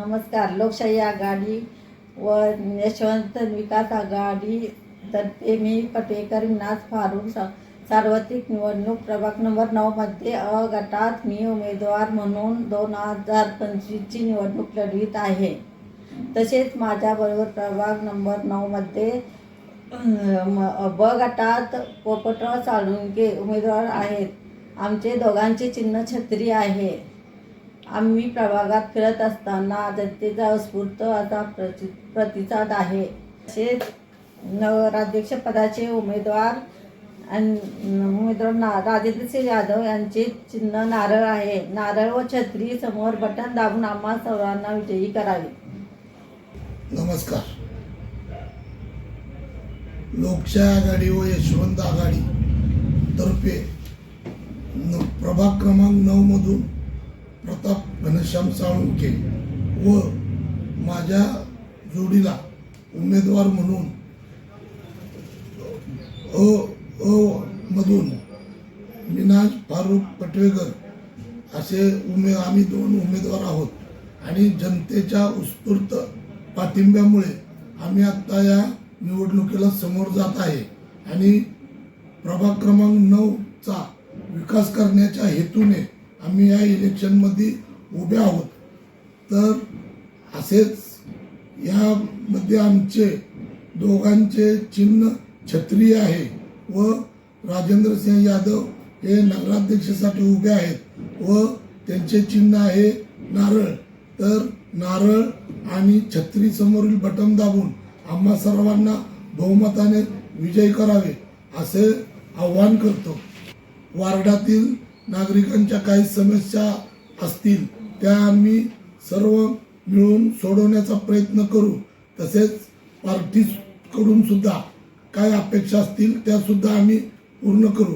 नमस्कार लोकशाही आघाडी व यशवंत विकास आघाडी तर्फे मी पटेकर नाथ फारूक सार्वत्रिक निवडणूक प्रभाग नंबर नऊमध्ये अ गटात मी उमेदवार म्हणून दोन हजार पंचवीसची निवडणूक लढवित आहे. तसेच माझ्याबरोबर प्रभाग नंबर नऊमध्ये म- ब गटात पोपटराव साळुंके उमेदवार आहेत. आमचे दोघांचे चिन्ह छत्री आहे. आम्ही प्रभागात फिरत असताना जनतेचा अस्फूर्त असा प्रति प्रतिसाद आहे. तसेच नगराध्यक्षपदाचे उमेदवार आणि उमेदवार ना राजेंद्रसिंह यादव यांचे चिन्ह नारळ आहे. नारळ व छत्री समोर बटन दाबून आम्हा सर्वांना विजयी करावे. नमस्कार. लोकशाही आघाडी व यशवंत आघाडी तर्फे प्रभाग क्रमांक नऊ मधून घनश्याम साळुंके व माझ्या जोडीला उमेदवार म्हणून अ अ मधून मिनाज फारूक पटवेकर असे उमे आम्ही दोन उमेदवार आहोत. आणि जनतेच्या उत्स्फूर्त पाठिंब्यामुळे आम्ही आत्ता या निवडणुकीला समोर जात आहे. आणि प्रभाग क्रमांक नऊचा विकास करण्याच्या हेतूने आम्ही या इलेक्शनमध्ये उभे आहोत. तर असेच यामध्ये आमचे दोघांचे चिन्ह छत्री आहे व राजेंद्र सिंह यादव हे नगराध्यक्षासाठी उभे आहेत व त्यांचे चिन्ह आहे नारळ. तर नारळ आणि छत्री समोरील बटन दाबून आम्हा सर्वांना बहुमताने विजय करावे असे आव्हान करतो. वार्डातील नागरिकांच्या काही समस्या असतील त्या आम्ही सर्व मिळून सोडवण्याचा प्रयत्न करू. तसेच पार्टीकडून सुद्धा काय अपेक्षा असतील त्यासुद्धा आम्ही पूर्ण करू.